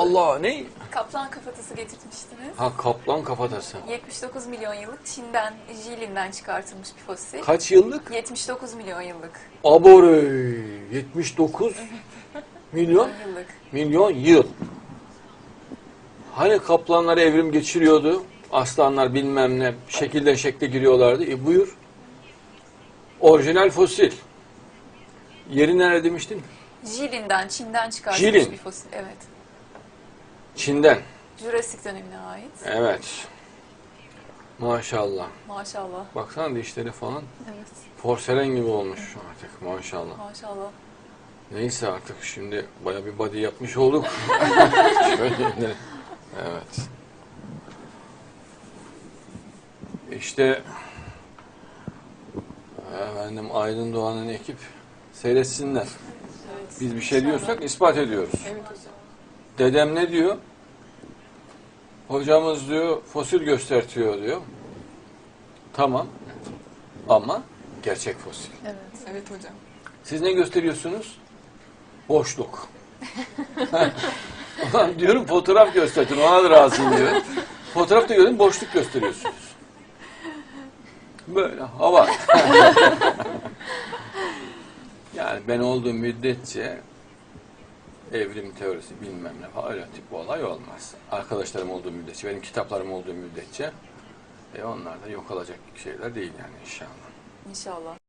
Allah ne? Kaplan kafatası getirtmiştiniz. Ha kaplan kafatası. 79 milyon yıllık Çin'den, Jilin'den çıkartılmış bir fosil. Kaç yıllık? 79 milyon yıllık. Abore 79 milyon Yıllık. milyon yıl. Hani kaplanlar evrim geçiriyordu? Aslanlar bilmem ne şekilden şekle giriyorlardı. E buyur. Orijinal fosil. Yeri nerede demiştin? Jilin'den, Çin'den çıkartılmış Jilin. bir fosil. Evet. Çin'den. Jurassic dönemine ait. Evet. Maşallah. Maşallah. Baksana dişleri falan Evet. porselen gibi olmuş artık maşallah. Maşallah. Neyse artık şimdi baya bir body yapmış olduk. Şöyle inelim. Evet. İşte efendim Aydın Doğan'ın ekip seyretsinler. Evet. Biz bir şey diyorsak ispat ediyoruz. Evet hocam. Dedem ne diyor? Hocamız diyor fosil göstertiyor diyor. Tamam. Ama gerçek fosil. Evet. Evet hocam. Siz ne gösteriyorsunuz? Boşluk. Ulan diyorum fotoğraf gösterin ona da razıyım diyor. Fotoğraf da görün boşluk gösteriyorsunuz. Böyle hava. yani ben olduğum müddetçe evrim teorisi bilmem ne falan öyle tip bir olay olmaz. Arkadaşlarım olduğu müddetçe, benim kitaplarım olduğu müddetçe e onlar da yok olacak şeyler değil yani inşallah. İnşallah.